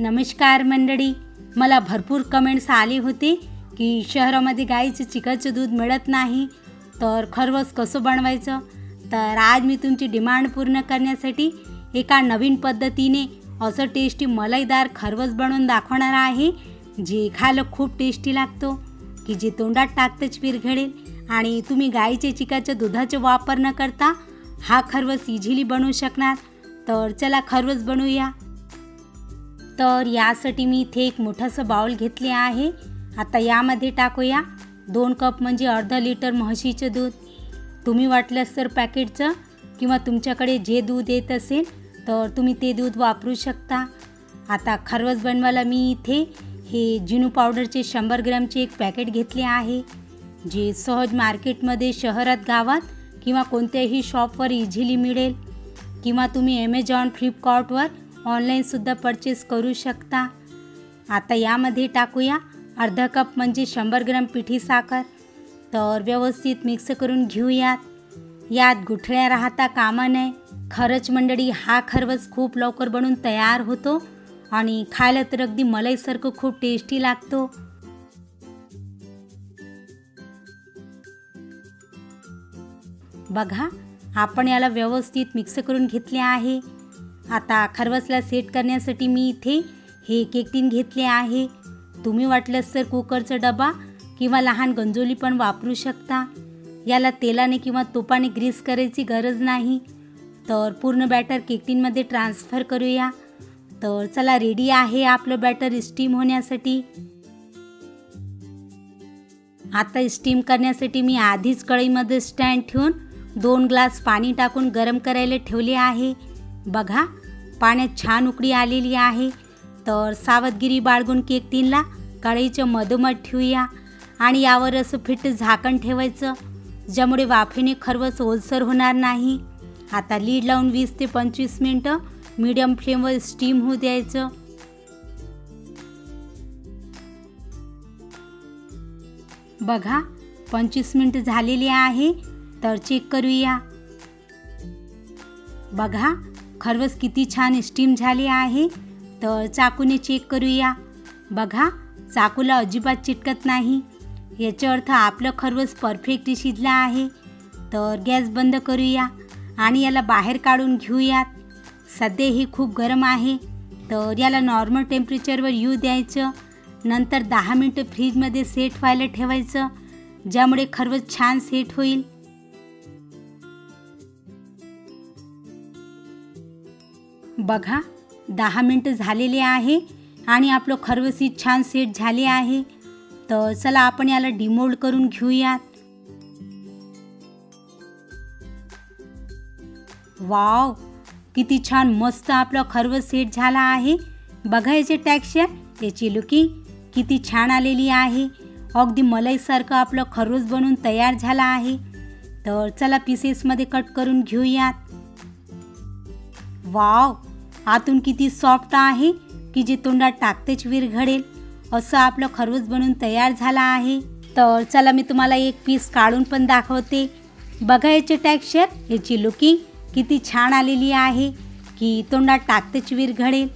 नमस्कार मंडळी. मला भरपूर कमेंट्स आले होते की शहरामध्ये गाईचं चिकनचं दूध मिळत नाही तर खरवस कसं बनवायचं? तर आज मी तुमची डिमांड पूर्ण करण्यासाठी एका नवीन पद्धतीने असं टेस्टी मलईदार खरवस बनवून दाखवणार आहे जे खायला खूप टेस्टी लागतो की जे तोंडात टाकतच विरघळेल. आणि तुम्ही गाईचे चिकाच्या दुधाचा वापर न करता हा खरवस इझिली बनवू शकणार. तर चला खरवस बनवूया. तर यासाठी मी इथे एक मोठंसं बाउल घेतले आहे. आता यामध्ये टाकूया. दोन कप म्हणजे अर्धा लिटर म्हशीचं दूध. तुम्ही वाटलंस तर पॅकेटचं किंवा तुमच्याकडे जे दूध येत असेल तर तुम्ही ते दूध वापरू शकता. आता खरवस बनवायला मी इथे हे जिनू पावडरचे शंभर ग्रॅमचे एक पॅकेट घेतले आहे. जे सहज मार्केटमध्ये शहरात गावात किंवा कोणत्याही शॉपवर इझिली मिळेल. किंवा तुम्ही ॲमेझॉन फ्लिपकार्टवर ऑनलाईनसुद्धा परचेस करू शकता. आता यामध्ये टाकूया. अर्धा कप म्हणजे शंभर ग्रॅम पिठी साखर. तर व्यवस्थित मिक्स करून घेऊयात. यात गुठळ्या राहता कामा नये. खरंच मंडळी हा खरवस खूप लवकर बनून तयार होतो आणि खायला तर अगदी मलाईसारखं खूप टेस्टी लागतो. बघा आपण याला व्यवस्थित मिक्स करून घेतले आहे. आता खरवसला सेट करण्यासाठी मी इथे हे केक टीन घेतले आहे. तुम्ही वाटलंच तर कुकरचा डबा किंवा लहान गंजोली पण वापरू शकता. याला तेलाने किंवा तुपाने ग्रीस करायची गरज नाही. तर पूर्ण बॅटर केकटीनमध्ये ट्रान्सफर करूया. तर चला रेडी आहे आपलं बॅटर स्टीम होण्यासाठी. आता स्टीम करण्यासाठी मी आधीच कढईमध्ये स्टँड ठेवून दोन ग्लास पाणी टाकून गरम करायला ठेवले आहे. बघा पाण्यात छान उकडी आलेली आहे. तर सावधगिरी बाळगून केक टीनला कढईच्या मधोमध ठेवूया. आणि यावर असं फिट झाकण ठेवायचं ज्यामुळे वाफेने खरवस ओलसर होणार नाही. आता लीड लावून वीस ते पंचवीस मिनटं मीडियम फ्लेमवर स्टीम होऊ द्यायचं. बघा पंचवीस मिनटं झालेली आहे तर चेक करूया. बघा खरवस किती छान स्टीम झाली आहे. तर चाकूने चेक करूया. बघा चाकूला अजिबात चिटकत नाही. याचा अर्थ आपलं खरवस परफेक्ट शिजलं आहे. तर गॅस बंद करूया आणि याला बाहेर काढून घेऊयात. सध्या हे खूप गरम आहे. तर याला नॉर्मल टेम्परेचरवर येऊ द्यायचं. नंतर दहा मिनटं फ्रीजमध्ये सेट व्हायला ठेवायचं. ज्यामुळे खरवस छान सेट होईल. बघा दहा मिनटं झालेले आहे आणि आपलं खरवसीत छान सेट झाले आहे. तर चला आपण याला डिमोल्ड करून घेऊयात. वाव किती छान मस्त आपलं खरवस सेट झाला आहे. बघा याचे टॅक्स्चर याची लुकिंग किती छान आलेली आहे. अगदी मलईसारखं आपलं खरवस बनून तयार झाला आहे. तर चला पीसेसमध्ये कट करून घेऊयात. वाव आतून किती सॉफ्ट आहे की जे तोंडात टाकतेच विरघडेल असं आपलं खरवस बनून तयार झाला आहे. तर चला मी तुम्हाला एक पीस काढून पण दाखवते. बघा याचे टॅक्स्चर याची लुकिंग किती छान आलेली आहे की तोंडात टाकतेच विरघडेल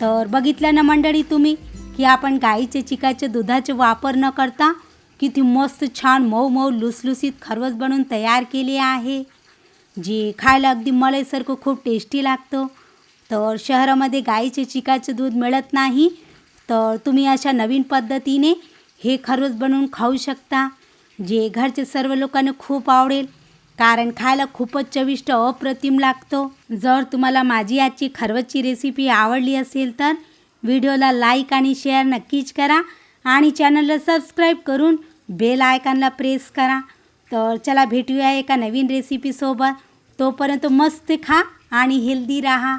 तर बघितलं ना मंडळी तुम्ही की आपण गाईच्या चिकाच्या दुधाचे वापर न करता किती मस्त छान मऊ मऊ लुसलुसीत खरवस बनवून तयार केले आहे. जे खायला अगदी मलाईसारखं खूप टेस्टी लागतं. तर शहरामध्ये गाईचे चिकाचे दूध मिळत नाही. तर तुम्ही अशा नवीन पद्धतीने हे खरवस बनवून खाऊ शकता जे घरचे सर्व लोकांना खूप आवडेल. कारण खायला खूपच चविष्ट अप्रतिम लागतो. जर तुम्हाला माझी आजची खरवसची रेसिपी आवडली असेल तर व्हिडिओला लाईक आणि शेअर नक्कीच करा आणि चॅनलला सबस्क्राईब करून बेल आयकॉनला प्रेस करा. तर चला भेटूया एका नवीन रेसिपीसोबत तोपर्यंत मस्त खा आणि हेल्दी राहा.